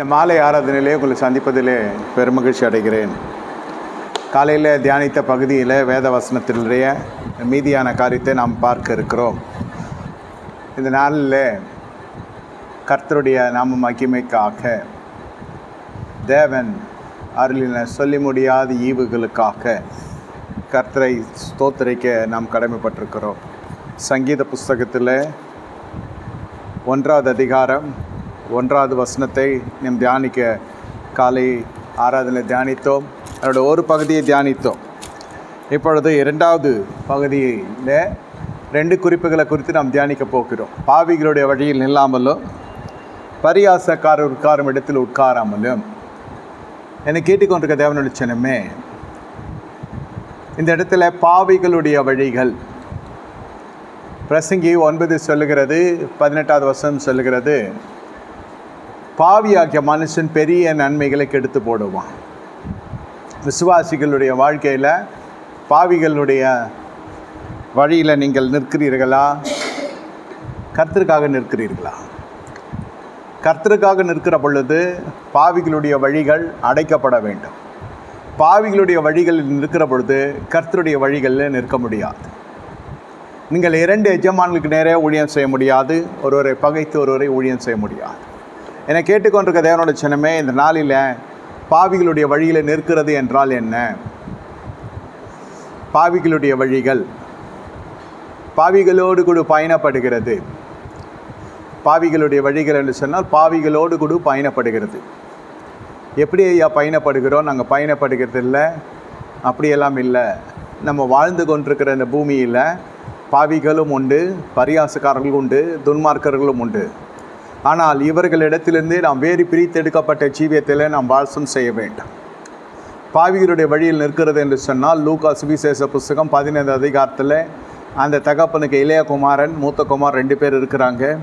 இந்த மாலை ஆராதனையிலே உங்களை சந்திப்பதிலே பெருமகிழ்ச்சி அடைகிறேன். காலையில் தியானித்த பகுதியில் வேத வசனத்தினுடைய மீதியான காரியத்தை நாம் பார்க்க இருக்கிறோம். இந்த நாளில் கர்த்தருடைய நாம மகிமைக்காக தேவன் அருளின சொல்லி முடியாத ஈவுகளுக்காக கர்த்தரை ஸ்தோத்திரிக்க நாம் கடமைப்பட்டிருக்கிறோம். சங்கீத புஸ்தகத்தில் ஒன்றாவது அதிகாரம் ஒன்றாவது வசனத்தை நம் தியானிக்க காலை ஆராதனை தியானித்தோம். அதோட ஒரு பகுதியை தியானித்தோம். இப்பொழுது இரண்டாவது பகுதியில் ரெண்டு குறிப்புகளை குறித்து நாம் தியானிக்க போகிறோம். பாவிகளுடைய வழியில் நில்லாமலும் பரியாசக்காரர் உட்காரும் இடத்தில் உட்காராமலும். என்னை கேட்டுக்கொண்டிருக்க தேவனுடைய சின்னமே இந்த இடத்துல பாவிகளுடைய வழிகள். பிரசங்கி ஒன்பது சொல்லுகிறது பதினெட்டாவது வசனம் சொல்லுகிறது பாவியாகிய மனுஷன் பெரிய நன்மைகளை கெடுத்து போடுவான். விசுவாசிகளுடைய வாழ்க்கையில் பாவிகளுடைய வழியில் நீங்கள் நிற்கிறீர்களா? கர்த்தருக்காக நிற்கிறீர்களா? கர்த்தருக்காக நிற்கிற பொழுது பாவிகளுடைய வழிகள் அடைக்கப்பட வேண்டும். பாவிகளுடைய வழிகளில் நிற்கிற பொழுது கர்த்தருடைய வழிகளில் நிற்க முடியாது. நீங்கள் இரண்டு எஜமான்களுக்கு நேரே ஊழியம் செய்ய முடியாது ஒருவரை பகைத்து ஒருவரை ஊழியம் செய்ய முடியாது. என்னை கேட்டுக்கொண்டிருக்க தேவனோட சின்னமே இந்த நாளில் பாவிகளுடைய வழியில் நிற்கிறது என்றால் என்ன? பாவிகளுடைய வழிகள். பாவிகளோடு கூட பயணப்படுகிறது. பாவிகளுடைய வழிகள் என்று சொன்னால் பாவிகளோடு கூட பயணப்படுகிறது. எப்படி ஐயா பயணப்படுகிறோம்? நாங்கள் பயணப்படுகிறது இல்லை அப்படியெல்லாம் இல்லை. நம்ம வாழ்ந்து கொண்டிருக்கிற இந்த பூமியில் பாவிகளும் உண்டு பரியாசக்காரர்களும் உண்டு துன்மார்க்கர்களும் உண்டு. ஆனால் இவர்களிடத்திலிருந்தே நாம் வேறு பிரித்தெடுக்கப்பட்ட ஜீவியத்தில் நாம் வாசம் செய்ய வேண்டும். பாவிகளுடைய வழியில் நிற்கிறது என்று சொன்னால் லூகா சுவிசேஷ புஸ்தகம் பதினைந்து அதிகாரத்தில் அந்த தகப்பனுக்கு இளையகுமாரன் மூத்த குமார் ரெண்டு பேர் இருக்கிறாங்க.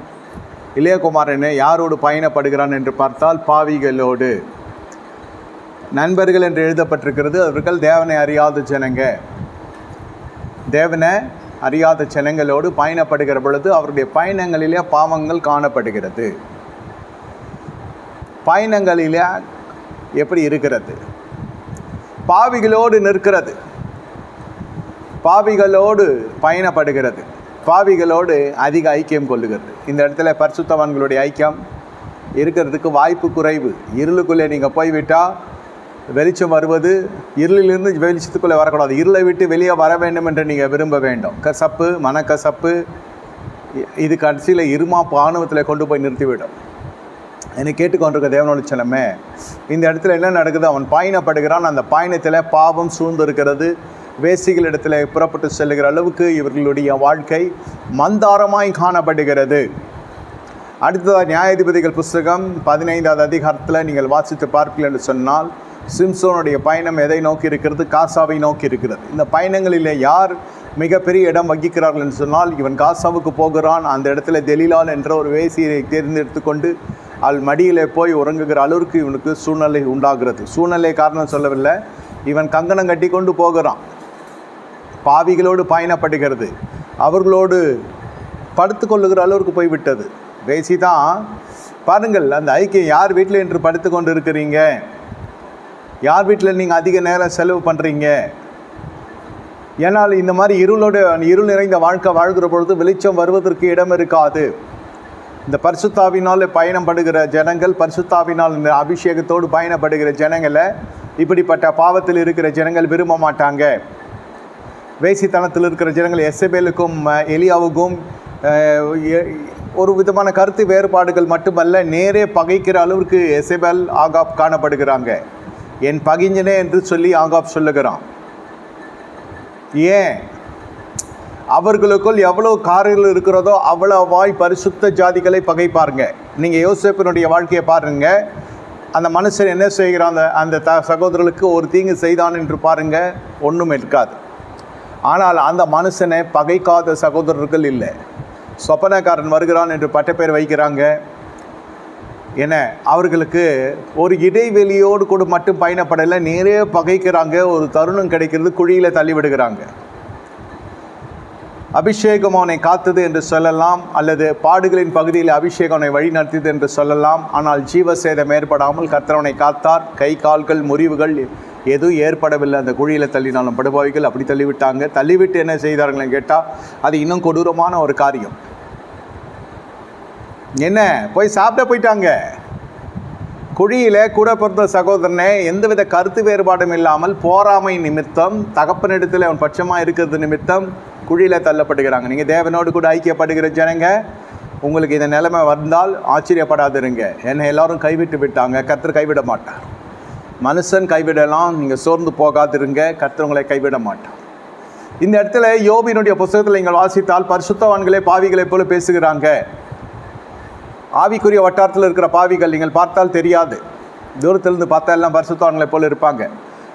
இளையகுமாரனை யாரோடு பயணப்படுகிறான் என்று பார்த்தால் பாவிகளோடு. நண்பர்கள் என்று எழுதப்பட்டிருக்கிறது அவர்கள் தேவனை அறியாத ஜனங்க. தேவனை அறியாத ஜனங்களோடு பயணப்படுகிற பொழுது அவருடைய பயணங்களிலே பாவங்கள் காணப்படுகிறது. பயணங்களிலே எப்படி இருக்கிறது? பாவிகளோடு நிற்கிறது. பாவிகளோடு பயணப்படுகிறது. பாவிகளோடு அதிக ஐக்கியம் கொள்ளுகிறது. இந்த இடத்துல பரிசுத்தவான்களுடைய ஐக்கியம் இருக்கிறதுக்கு வாய்ப்பு குறைவு. இருளுக்குள்ளே நீங்கள் போய்விட்டால் வெளிச்சம் வருவது இருளிலிருந்து வெளிச்சத்துக்குள்ளே வரக்கூடாது. இருளை விட்டு வெளியே வர வேண்டும் என்று நீங்கள் விரும்ப வேண்டும். கசப்பு மனக்கசப்பு இது கடைசியில் இருமா பானுவத்தில் கொண்டு போய் நிறுத்திவிடும். என்னை கேட்டுக்கொண்டிருக்க தேவனோட செல்லமே இந்த இடத்துல என்ன நடக்குது? அவன் பயணப்படுகிறான் அந்த பயணத்தில் பாவம் சூழ்ந்திருக்கிறது. வேசிகள் இடத்துல புறப்பட்டு செல்லுகிற அளவுக்கு இவர்களுடைய வாழ்க்கை மந்தாரமாய் காணப்படுகிறது. அடுத்ததாக நியாயாதிபதிகள் புஸ்தகம் பதினைந்தாவது அதிகாரத்தில் நீங்கள் வாசித்து பார்ப்பீர்கள் என்று சொன்னால் சிம்சோனுடைய பயணம் எதை நோக்கி இருக்கிறது? காசாவை நோக்கி இருக்கிறது. இந்த பயணங்களிலே யார் மிகப்பெரிய இடம் வகிக்கிறார்கள் என்று சொன்னால் இவன் காசாவுக்கு போகிறான். அந்த இடத்துல தெலிலால் என்ற ஒரு வேசியை தேர்ந்தெடுத்து கொண்டு அவள் மடியிலே போய் உறங்குகிற அளவிற்கு இவனுக்கு சூழ்நிலை உண்டாகிறது. சூழ்நிலை காரணம் சொல்லவில்லை. இவன் கங்கணம் கட்டி கொண்டு போகிறான். பாவிகளோடு பயணப்படுகிறது. அவர்களோடு படுத்து கொள்ளுகிற அளவிற்கு போய்விட்டது வேசி தான் பாருங்கள் அந்த ஐக்கியம் யார் வீட்டில் என்று படுத்து கொண்டு இருக்கிறீங்க யார் வீட்டில் நீங்கள் அதிக நேரம் செலவு பண்ணுறீங்க ஏன்னால் இந்த மாதிரி இருளோட இருள் நிறைந்த வாழ்க்கை வாழ்கிற பொழுது வெளிச்சம் வருவதற்கு இடம் இருக்காது. இந்த பரிசுத்தாவினால் பயணப்படுகிற ஜனங்கள் பரிசுத்தாவினால் இந்த அபிஷேகத்தோடு பயணப்படுகிற ஜனங்களை இப்படிப்பட்ட பாவத்தில் இருக்கிற ஜனங்கள் விரும்ப மாட்டாங்க. வேசித்தனத்தில் இருக்கிற ஜனங்கள் எஸ்எபேலுக்கும் எலியாவுக்கும் ஒரு விதமான கருத்து வேறுபாடுகள் மட்டுமல்ல நேரே பகைக்கிற அளவிற்கு எசபெல் ஆகாப் காணப்படுகிறாங்க. என் பகிஞ்சனே என்று சொல்லி ஆகாப் சொல்லுகிறான். ஏன்? அவர்களுக்குள் எவ்வளோ காரியங்கள் இருக்கிறதோ அவ்வளவாய் பரிசுத்த ஜாதிகளை பகைப்பாருங்க. நீங்கள் யோசேப்பினுடைய வாழ்க்கையை பாருங்க. அந்த மனுஷன் என்ன செய்கிறான்? அந்த அந்த த சகோதரர்களுக்கு ஒரு தீங்கு செய்தான் என்று பாருங்க. ஒன்றும் இருக்காது. ஆனால் அந்த மனுஷனை பகைக்காத சகோதரர்கள் இல்லை. சொப்பனக்காரன் வருகிறான் என்று பட்டப்பேர் வைக்கிறாங்க. என அவர்களுக்கு ஒரு இடைவெளியோடு கூட மட்டும் பயணப்படலை நிறைய பகைக்கிறாங்க ஒரு தருணம் கிடைக்கிறது குழியில் தள்ளிவிடுகிறாங்க. அபிஷேகம் அவனை காத்தது என்று சொல்லலாம் அல்லது பாடுகளின் பகுதியில் அபிஷேகம் அவனை வழிநடத்தியது என்று சொல்லலாம் ஆனால் ஜீவசேதம் ஏற்படாமல் கத்திரவனை காத்தார். கை கால்கள் முறிவுகள் எதுவும் ஏற்படவில்லை. அந்த குழியில் தள்ளினாலும் படுபாவிகள் அப்படி தள்ளிவிட்டாங்க. தள்ளிவிட்டு என்ன செய்தார்கள்னு கேட்டால் அது இன்னும் கொடூரமான ஒரு காரியம். என்ன போய் சாப்பிட போயிட்டாங்க. குழியில் கூட பிறந்த சகோதரனே எந்தவித கருத்து வேறுபாடும் இல்லாமல் போராமை நிமித்தம் தகப்பனிடத்தில் அவன் பட்சமாக இருக்கிறது நிமித்தம் குழியில் தள்ளப்படுகிறாங்க. நீங்கள் தேவனோடு கூட ஐக்கியப்படுகிற ஜனங்க உங்களுக்கு இந்த நிலைமை வந்தால் ஆச்சரியப்படாதிருங்க. என்னை எல்லாரும் கைவிட்டு விட்டாங்க கத்தர் கைவிட மாட்டார். மனுஷன் கைவிடலாம் நீங்கள் சோர்ந்து போகாதிருங்க கத்தவங்களை கைவிட மாட்டார். இந்த இடத்துல யோபினுடைய புஸ்தகத்தில் நீங்கள் வாசித்தால் பரிசுத்தவான்களே பாவிகளைப் போல பேசுகிறாங்க. ஆவிக்குரிய வட்டாரத்தில் இருக்கிற பாவிகள் நீங்கள் பார்த்தால் தெரியாது. தூரத்திலிருந்து பார்த்தா எல்லாம் பரிசுத்தவான்களைப் போல் இருப்பாங்க.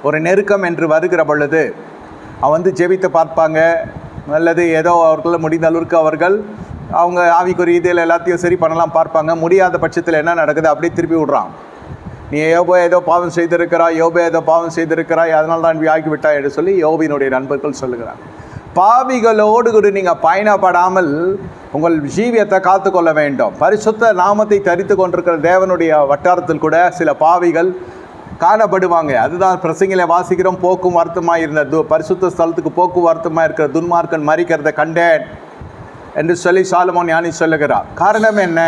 ஒரு நெருக்கம் என்று வருகிற பொழுது அவன் வந்து ஜெபித்து பார்ப்பாங்க. அல்லது ஏதோ அவர்களால் முடிந்த அளவுக்கு அவர்கள் அவங்க ஆவிக்குரிய இதில் எல்லாத்தையும் சரி பண்ணலாம் பார்ப்பாங்க. முடியாத பட்சத்தில் என்ன நடக்குது? அப்படியே திருப்பி விடுறான். நீ யோபோ ஏதோ பாவம் செய்திருக்கிறாய் யோபோ ஏதோ பாவம் செய்திருக்கிறாய் அதனால் தான் ஆகிவிட்டாய் என்று சொல்லி யோபினுடைய நண்பர்கள் சொல்லுகிறாங்க. பாவிகளோடு கூட நீங்கள் பயணப்படாமல் உங்கள் ஜீவியத்தை காத்துக்கொள்ள வேண்டும். பரிசுத்த நாமத்தை தரித்து கொண்டிருக்கிற தேவனுடைய வட்டாரத்தில் கூட சில பாவிகள் காணப்படுவாங்க. அதுதான் பிரசங்களை வாசிக்கிறோம் போக்குவரத்துமாக இருந்த து பரிசுத்த ஸ்தலத்துக்கு போக்குவரத்துமாக இருக்கிற துன்மார்க்கன் மறிக்கிறத கண்டேன் என்று சொல்லி சாலமோன் ஞானி சொல்லுகிறார். காரணம் என்ன?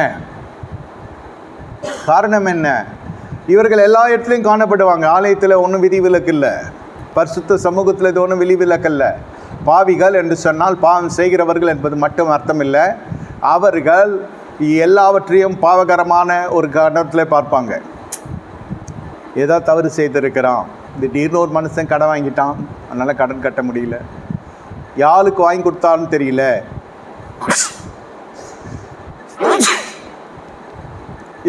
காரணம் என்ன? இவர்கள் எல்லா இடத்துலையும் காணப்படுவாங்க. ஆலயத்தில் ஒன்றும் விதிவிலக்கு இல்லை. பரிசுத்த சமூகத்தில் இது ஒன்றும் விதிவிலக்கல்ல பாவிகள் என்று சொன்னால் பாவம் செய்கிறவர்கள் என்பது மட்டும் அர்த்தம் இல்லை அவர்கள் எல்லாவற்றையும் பாவகரமான ஒரு கணத்தில் பார்ப்பாங்க. ஏதோ தவறு செய்திருக்கிறான். திடீர்னு ஒரு மனுஷன் கடன் வாங்கிட்டான். அதனால் கடன் கட்ட முடியல. யாருக்கு வாங்கி கொடுத்தான்னு தெரியல.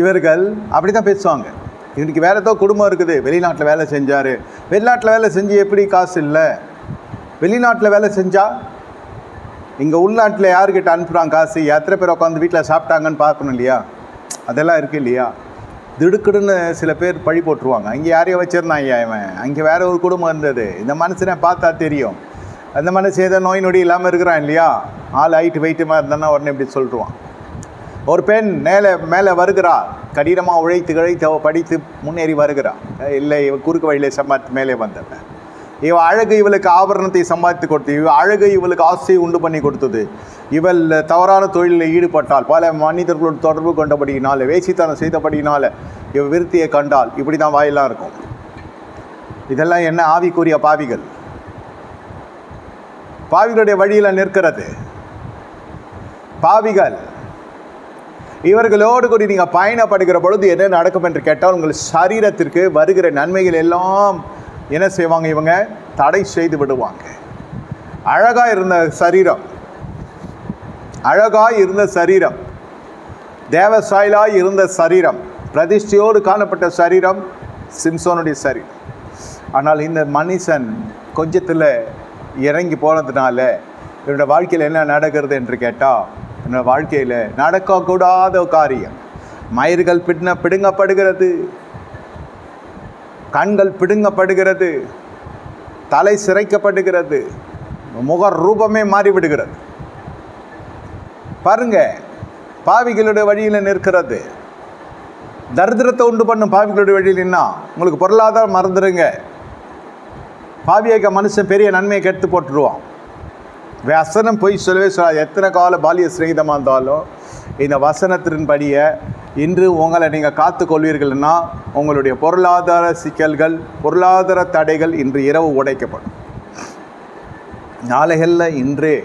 இவர்கள் அப்படி தான் பேசுவாங்க. இவனுக்கு வேறு ஏதோ குடும்பம் இருக்குது. வெளிநாட்டில் வேலை செஞ்சார். வெளிநாட்டில் வேலை செஞ்சு எப்படி காசு இல்லை? வெளிநாட்டில் வேலை செஞ்சால் இங்கே உள்நாட்டில் யார்கிட்ட அனுப்புகிறான் காசு? எத்தனை பேர் உட்காந்து வீட்டில் சாப்பிட்டாங்கன்னு பார்க்கணும் இல்லையா? அதெல்லாம் இருக்குது இல்லையா? திடுக்குடுன்னு சில பேர் பழி போட்டுருவாங்க. அங்கே யாரையும் வச்சிருந்தான் ஐயா இவன். அங்கே வேற ஒரு குடும்பம் இருந்தது. இந்த மனுஷனை பார்த்தா தெரியும். அந்த மனுஷன் ஏதோ நோய் நொடி இல்லாமல் இருக்கிறான் இல்லையா? ஆள் ஹைட்டு வெயிட்டுமா இருந்தானா உடனே இப்படி சொல்லிடுவான் ஒரு பெண் மேலே மேலே வருகிறா. கடினமாக உழைத்து கிழைத்து படித்து முன்னேறி வருகிறாள் இல்லை குறுக்கு வழியிலே சம்பாதித்து மேலே வந்தவன். இவ அழகு இவளுக்கு ஆபரணத்தை சம்பாதித்து கொடுத்து இவ அழகு இவளுக்கு ஆசையை உண்டு பண்ணி கொடுத்தது. இவள் தவறான தொழிலில் ஈடுபட்டால் பல மனிதர்களோடு தொடர்பு கொண்டபடியினால் வேசித்தனம் செய்தபடியினால் இவ விருத்தியை கண்டால் இப்படி தான் வாயெல்லாம் இருக்கும். இதெல்லாம் என்ன ஆவிக்குரிய பாவிகள்? பாவிகளுடைய வழியில் நிற்கிறது. பாவிகள் இவர்களோடு கூடி நீங்கள் பயணப்படுகிற பொழுது என்ன நடக்கும் என்று கேட்டால் உங்கள் சரீரத்திற்கு வருகிற நன்மைகள் எல்லாம் என்ன செய்வாங்க இவங்க? தடை செய்து விடுவாங்க. அழகாக இருந்த சரீரம். அழகாய் இருந்த சரீரம். தேவசாயிலாய் இருந்த சரீரம். பிரதிஷ்டையோடு காணப்பட்ட சரீரம் சிம்சோனுடைய சரீரம். ஆனால் இந்த மனுஷன் கொஞ்சத்தில் இறங்கி போனதுனால என்னோடய வாழ்க்கையில் என்ன நடக்கிறது என்று கேட்டால் என்னோடய வாழ்க்கையில் நடக்கக்கூடாத காரியம். மயிர்கள் பின்ன பிடுங்கப்படுகிறது. கண்கள் பிடுங்கப்படுகிறது. தலை சிரைக்கப்படுகிறது. முக ரூபமே மாறிவிடுகிறது. பாருங்க பாவிகளுடைய வழியில் நிற்கிறது. தரித்திரத்தை உண்டு பண்ணும் பாவிகளுடைய வழியில் உங்களுக்கு பொருளாதாரம் மறந்துடுங்க பாவியக்க மனுஷன் பெரிய நன்மையை கெடுத்து போட்டுருவான். வசனம் பொய் சொல்லவே சொல்லாது. எத்தனை கால பாலிய சிநேகிதமாக இருந்தாலும் இந்த வசனத்தின்படியே இன்று உங்களை நீங்கள் காத்து கொள்வீர்கள்னா உங்களுடைய பொருளாதார சிக்கல்கள் பொருளாதார தடைகள் இன்று இரவு உடைக்கப்படும். நாளைகளில் இன்றே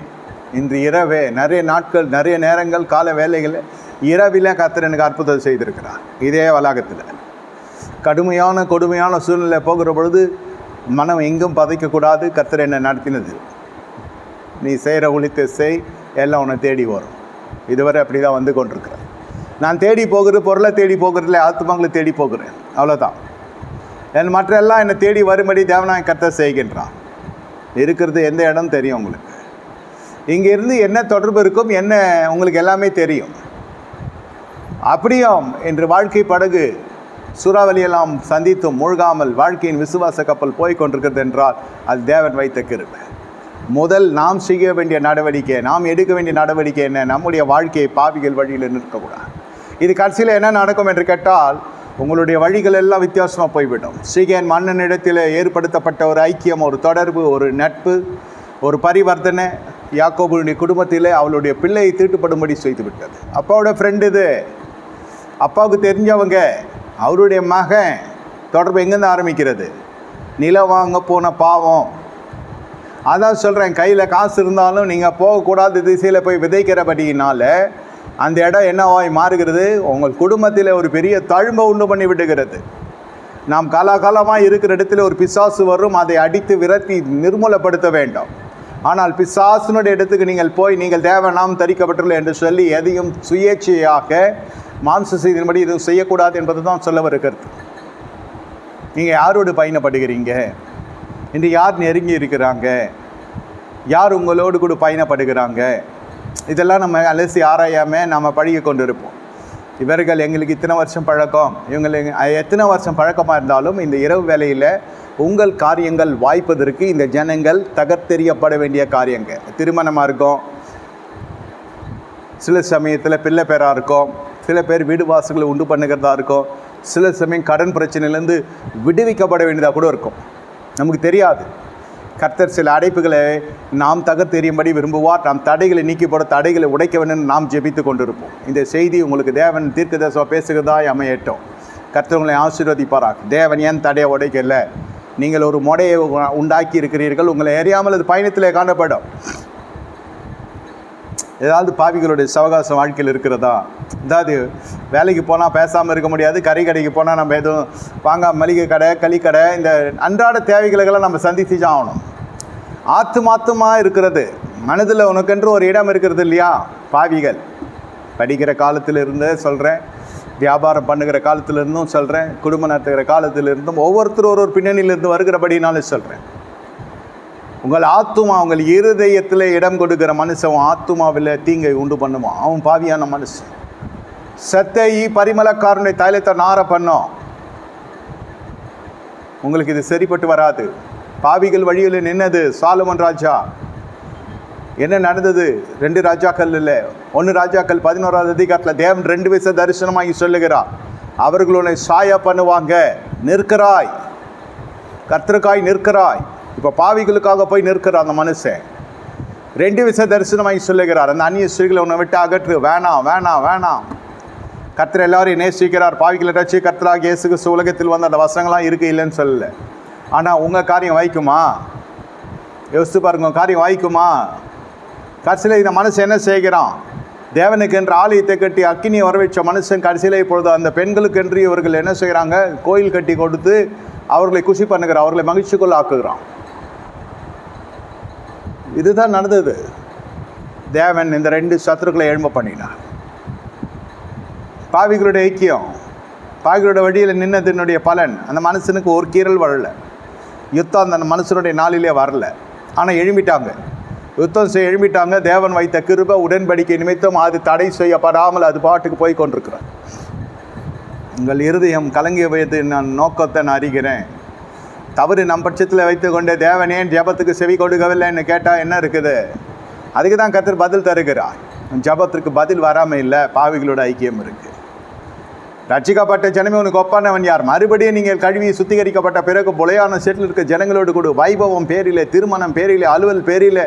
இன்று இரவே நிறைய நாட்கள் நிறைய நேரங்கள் கால வேலைகள் இரவில் கத்தர் எனக்கு அற்புதம் செய்திருக்கிறார். இதே வளாகத்தில். கடுமையான கொடுமையான சூழ்நிலை போகிற பொழுது மனம் எங்கும் பதைக்கக்கூடாது கத்தர் என்னை நடத்தினது. நீ செய்கிற ஒழித்த செய் எல்லாம் உன்னை தேடி வரும். இதுவரை அப்படி தான் வந்து கொண்டிருக்கிறேன் நான் தேடி போகிறது பொருளை தேடி போகிறதில்ல ஆத்மாங்களை தேடி போகிறேன். அவ்வளோதான் என் மற்ற எல்லாம் என்னை தேடி வரும்படி தேவனாய் கத்த செய்கின்றான் இருக்கிறது எந்த இடம் தெரியும் உங்களுக்கு? இங்கே இருந்து என்ன தொடர்பு இருக்கும் என்ன உங்களுக்கு எல்லாமே தெரியும். அப்படியும் இன்று வாழ்க்கை படகு சூறாவளியெல்லாம் சந்தித்தும் மூழ்காமல் வாழ்க்கையின் விசுவாச கப்பல் போய் கொண்டிருக்கிறது என்றால் அது தேவன் வைத்த கிருபை. முதல் நாம் செய்ய வேண்டிய நடவடிக்கை நாம் எடுக்க வேண்டிய நடவடிக்கை என்ன? நம்முடைய வாழ்க்கையை பாவிகள் வழியில் நிற்கக்கூடாது. இது கடைசியில் என்ன நடக்கும் என்று கேட்டால் உங்களுடைய வழிகள் எல்லாம் வித்தியாசமாக போய்விடும். சீகேன் மன்னனிடத்தில் ஏற்படுத்தப்பட்ட ஒரு ஐக்கியம் ஒரு தொடர்பு ஒரு நட்பு ஒரு பரிவர்த்தனை யாக்கோபுடைய குடும்பத்தில் அவளுடைய பிள்ளையை தீட்டுப்படும்படி செய்து விட்டது அப்பாவோட ஃப்ரெண்டு இது. அப்பாவுக்கு தெரிஞ்சவங்க அவருடைய மகன் தொடர்பு எங்கேருந்து ஆரம்பிக்கிறது? நிலம் வாங்க போன பாவம். அதான் சொல்கிறேன் கையில் காசு இருந்தாலும் நீங்கள் போகக்கூடாத திசையில் போய் விதைக்கிறபடியினால அந்த இடம் என்னவாய் மாறுகிறது? உங்கள் குடும்பத்தில் ஒரு பெரிய தழும்பை உண்டு பண்ணி விடுகிறது. நாம் காலாகாலமாக இருக்கிற இடத்துல ஒரு பிசாசு வரும் அதை அடித்து விரட்டி நிர்மூலப்படுத்த வேண்டும். ஆனால் பிசாசுனுடைய இடத்துக்கு நீங்கள் போய் நீங்கள் தேவனாம் தரிக்கப்பட்டுள்ள என்று சொல்லி எதையும் சுயேட்சையாக மாம்ச செய்தின்படி இது செய்யக்கூடாது என்பது தான் சொல்ல வருகிறது நீங்கள் யாரோடு பயணப்படுகிறீங்க? இன்று யார் நெருங்கி இருக்கிறாங்க? யார் உங்களோடு கூட பயணப்படுகிறாங்க? இதெல்லாம் நம்ம அலசி ஆராயாமல் நம்ம பழகி கொண்டு இருப்போம் இவர்கள் எங்களுக்கு இத்தனை வருஷம் பழக்கம். இவங்களுக்கு எத்தனை வருஷம் பழக்கமாக இருந்தாலும் இந்த இரவு வேலையில் உங்கள் காரியங்கள் வாய்ப்பதற்கு இந்த ஜனங்கள் தகர்த்தெறியப்பட வேண்டிய காரியங்கள் திருமணமாக இருக்கும். சில சமயத்தில் பிள்ளை பேராக இருக்கும். சில பேர் வீடு வாசல்களை உண்டு பண்ணுகிறதா இருக்கும். சில சமயம் கடன் பிரச்சனையிலேருந்து விடுவிக்கப்பட வேண்டியதாக கூட இருக்கும். நமக்கு தெரியாது. கர்த்தர் சில அடைப்புகளை நாம் தகர்த்தெறியும்படி விரும்புவார். நாம் தடைகளை நீக்கி போட தடைகளை உடைக்க வேண்டும். நாம் ஜெபித்து கொண்டிருப்போம். இந்த செய்தி உங்களுக்கு தேவன் தீர்க்கதரிசமாக பேசுகிறதாய் அமையட்டும். கர்த்தர் உங்களை ஆசீர்வதிப்பாராக. தேவன் ஏன் தடையை உடைக்கல? நீங்கள் ஒரு முடையை உண்டாக்கி இருக்கிறீர்கள் உங்களை அறியாமல் அது பயணத்தில் காணப்படும். ஏதாவது பாவிகளுடைய சவகாசம் வாழ்க்கையில் இருக்கிறதா? அதாவது வேலைக்கு போனால் பேசாமல் இருக்க முடியாது கறி கடைக்கு போனால் நம்ம எதுவும் வாங்க மளிகை கடை களிக்கடை இந்த அன்றாட தேவைகளுக்கெல்லாம் நம்ம சந்தித்து தான் ஆகணும். ஆத்து மாத்துமாக இருக்கிறது. மனதில் உனக்கென்று ஒரு இடம் இருக்கிறது இல்லையா? பாவிகள். படிக்கிற காலத்திலிருந்து சொல்கிறேன் வியாபாரம் பண்ணுகிற காலத்திலிருந்தும் சொல்கிறேன் குடும்பம் நடத்துகிற காலத்திலிருந்தும் ஒவ்வொருத்தரும் ஒரு ஒரு பின்னணியிலிருந்து வருகிறபடினாலும் சொல்கிறேன் உங்கள் ஆத்துமா உங்கள் இருதயத்தில் இடம் கொடுக்கிற மனுஷன் அவன் ஆத்துமாவில் தீங்கை உண்டு பண்ணுவான். அவன் பாவியான மனுஷன். சத்தை பரிமளக்காரனை தைலத்தை நார பண்ணோம். உங்களுக்கு இது சரிப்பட்டு வராது. பாவிகள் வழியில் நின்னது சாலமன் ராஜா. என்ன நடந்தது? ரெண்டு ராஜாக்கள் இல்லை. ஒன்று ராஜாக்கள் பதினோராவது அதிகாரத்தில் தேவன் ரெண்டு வயசு தரிசனமாகி சொல்லுகிறார். அவர்கள் உன்னை சாயா பண்ணுவாங்க. நிற்கிறாய். கர்த்தருக்காய் நிற்கிறாய். இப்போ பாவிகளுக்காக போய் நிற்கிற அந்த மனுஷன். ரெண்டு விஷய தரிசனமாகி சொல்லுகிறார். அந்த அந்நிய ஸ்திரீகளை உன்னை விட்டு அகற்று. வேணாம் வேணாம் வேணாம். கர்த்தர் எல்லாரையும் நேசிக்கிறார். பாவிகளை ரட்சி கர்த்தராக இயேசுக்கு உலகத்தில் வந்து அந்த வசனங்கள்லாம் இருக்குது இல்லைன்னு சொல்லலை. ஆனால் உங்கள் காரியம் வாய்க்குமா? யோசித்து பாருங்க உங்கள் காரியம் வாய்க்குமா? கடைசியில் இந்த மனுஷன் என்ன செய்கிறான்? தேவனுக்கு என்று ஆலயத்தை கட்டி அக்கினியை வரவேச்ச மனுஷன் கடைசியில் இப்பொழுது அந்த பெண்களுக்கு என்று இவர்கள் என்ன செய்கிறாங்க கோயில் கட்டி கொடுத்து அவர்களை குஷி பண்ணுகிறான் அவர்களை மகிழ்ச்சிக்குள்ள ஆக்குகிறான் இதுதான் நடந்தது. தேவன் இந்த ரெண்டு சத்துருக்களை எழும்ப பண்ணினார். பாவிகளுடைய ஐக்கியம் பாவிகளுடைய வழியில் நின்னதினுடைய பலன். அந்த மனுஷனுக்கு ஒரு கீறல் வரல. யுத்தம் அந்த மனுஷனுடைய நாளிலே வரல. ஆனால் எழும்பிட்டாங்க. யுத்தம் செய்ய எழும்பிட்டாங்க. தேவன் வைத்த கிருப உடன்படிக்கை நிமித்தம் அது தடை செய்யப்படாமல் அது பாட்டுக்கு போய் கொண்டிருக்கிறார் உங்கள் இருதயம் கலங்கியது நான் நோக்கத்தை நான் அறிகிறேன். தவறு நம் பட்சத்தில் வைத்துக்கொண்டு தேவன் ஏன் ஜெபத்துக்கு செவி கொடுக்கவில்லைன்னு கேட்டால் என்ன இருக்குது? அதுக்கு தான் கத்தர் பதில் தருகிறார். ஜபத்திற்கு பதில் வராமல் இல்லை பாவிகளோட ஐக்கியம் இருக்குது ரட்சிக்கப்பட்ட ஜனமே உனக்கு ஒப்பானவன் யார்? மறுபடியும் நீங்கள் கழுவி சுத்திகரிக்கப்பட்ட பிறகு புலையான செட்டில் இருக்க ஜனங்களோடு கூட. வைபவம் பேரிலே திருமணம் பேரிலே அலுவல் பேரிலே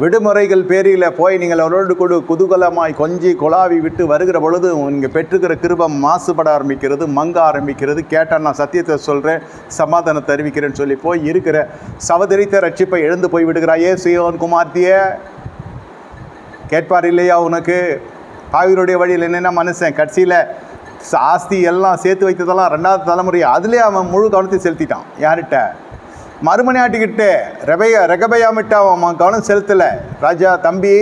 விடுமுறைகள் பேரில் போய் நீங்கள் அவரோடு கூட குதூகலமாய் கொஞ்சி குழாவி விட்டு வருகிற பொழுது நீங்கள் பெற்றுக்கிற கிருபம் மாசுபட ஆரம்பிக்கிறது மங்க ஆரம்பிக்கிறது. கேட்டால் நான் சத்தியத்தை சொல்கிறேன் சமாதானத்தை அறிவிக்கிறேன்னு சொல்லி போய் இருக்கிற சவதரித்த ரட்சிப்பை எழுந்து போய் விடுகிறாயே சியோன் குமார்த்திய. கேட்பார் இல்லையா உனக்கு? பாவியருடைய வழியில் என்னென்ன மனுஷன்? கட்சியில் ஆஸ்தி எல்லாம் சேர்த்து வைத்ததெல்லாம் ரெண்டாவது தலைமுறை அதுலேயே அவன் முழு கவனத்தை செலுத்திட்டான். யார்கிட்ட? மறுமணியாட்டிக்கிட்டு ரெபையா ரெகபையாமிட்ட கவனம் செலுத்தலை. ராஜா தம்பி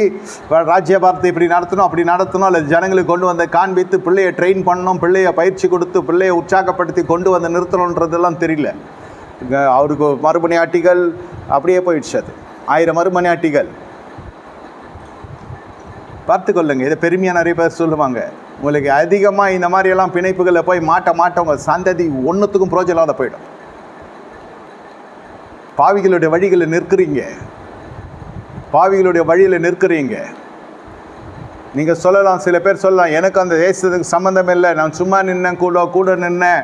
ராஜ்யபாரத்தை இப்படி நடத்தணும் அப்படி நடத்தணும் அல்லது ஜனங்களுக்கு கொண்டு வந்து காண்பித்து பிள்ளையை ட்ரெயின் பண்ணணும் பிள்ளையை பயிற்சி கொடுத்து பிள்ளையை உற்சாகப்படுத்தி கொண்டு வந்து நிறுத்தணுன்றதெல்லாம் தெரியல. அவருக்கு அவருக்கு மறுமணியாட்டிகள் அப்படியே போயிடுச்சு அது. ஆயிரம் மறுமணியாட்டிகள் பார்த்து கொள்ளுங்க இதை பெருமையாக நிறைய பேர் சொல்லுவாங்க. உங்களுக்கு அதிகமாக இந்த மாதிரியெல்லாம் பிணைப்புகளில் போய் மாட்ட மாட்டவங்க சந்ததி ஒன்றுத்துக்கும் புரோஜனம் போயிடும். பாவிகளுடைய வழிகளில் நிற்கிறீங்க. பாவிகளுடைய வழியில் நிற்கிறீங்க. நீங்கள் சொல்லலாம் சில பேர் சொல்லலாம் எனக்கு அந்த தேசத்துக்கு சம்மந்தம் இல்லை. நான் சும்மா நின்னேன் கூட கூட நின்னேன்.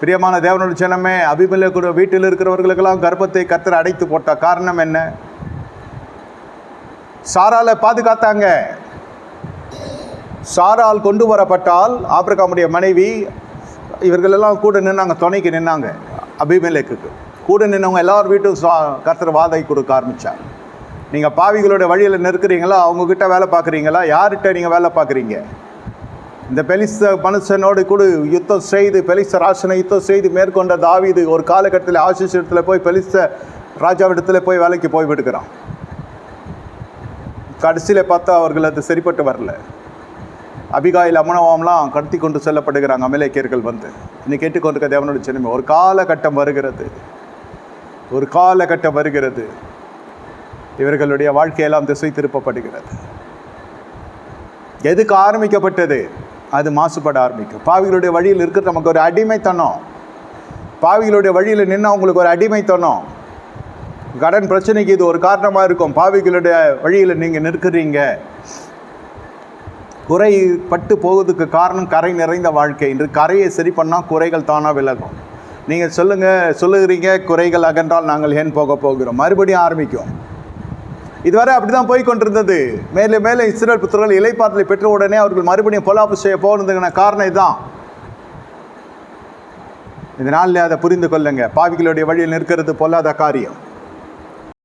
பிரியமான தேவனுடைய ஜனமே அபிமலே கூட வீட்டில் இருக்கிறவர்களுக்கெல்லாம் கர்ப்பத்தை கத்தரை அடைத்து போட்ட காரணம் என்ன? சாரால பாதுகாத்தாங்க. சாரால் கொண்டு வரப்பட்டால் ஆப்பிரிக்காவுடைய மனைவி இவர்களெல்லாம் கூட நின்னாங்க துணைக்கு நின்னாங்க அபிமலைக்கு கூட நின்னவங்க எல்லார் வீட்டும் சா கர்த்தர் வாதை கொடுக்க ஆரம்பித்தார் நீங்கள் பாவிகளோட வழியில் நிற்கிறீங்களா அவங்கக்கிட்ட வேலை பார்க்குறீங்களா? யார்கிட்ட நீங்கள் வேலை பார்க்குறீங்க? இந்த பெலிச மனுஷனோடு கூட யுத்தம் செய்து பெலிச ராசனை யுத்தம் செய்து மேற்கொண்ட தாவிது ஒரு காலகட்டத்தில் ஆசிஷ் இடத்துல போய் பெலிச ராஜாவிடத்தில் போய் வேலைக்கு போய் விடுக்கிறான். கடைசியில் பார்த்தா அவர்கள் அது சரிப்பட்டு வரல. அபிகாயில் அமனவாம்லாம் கடத்தி கொண்டு செல்லப்படுகிறாங்க அமலேக்கியர்கள் வந்து. இன்னைக்கு கேட்டுக்கொண்டிருக்க தேவனுடைய சின்னமே ஒரு காலகட்டம் வருகிறது. ஒரு காலகட்டம் வருகிறது. இவர்களுடைய வாழ்க்கையெல்லாம் திசை திருப்பப்படுகிறது எதுக்கு ஆரம்பிக்கப்பட்டது? அது மாசுபட ஆரம்பிக்கும். பாவிகளுடைய வழியில் இருக்கிற நமக்கு ஒரு அடிமைத்தனம். பாவிகளுடைய வழியில் நின்று அவங்களுக்கு ஒரு அடிமைத்தனம். கடன் பிரச்சனைக்கு இது ஒரு காரணமாக இருக்கும். பாவிகளுடைய வழியில் நீங்கள் நிற்கிறீங்க. குறை பட்டு போவதுக்கு காரணம் கரை நிறைந்த வாழ்க்கை. இன்று கரையை சரி பண்ணால் குறைகள் தானாக விலகும். நீங்கள் சொல்லுங்கள் சொல்லுகிறீங்க குறைகள் அகன்றால் நாங்கள் ஏன் போக போகிறோம்? மறுபடியும் ஆரம்பிக்கும். இதுவரை அப்படி தான் போய் கொண்டிருந்தது. மேலே மேலே இஸ்ரேல் புத்திரர்கள் இலைப்பாற்றலை பெற்ற உடனே அவர்கள் மறுபடியும் பொலாப்பு செய்ய போனதுக்கான காரணம் இதுதான். இதனால் அதை புரிந்து கொள்ளுங்க. பாவிகளுடைய வழியில் நிற்கிறது பொல்லாத காரியம்.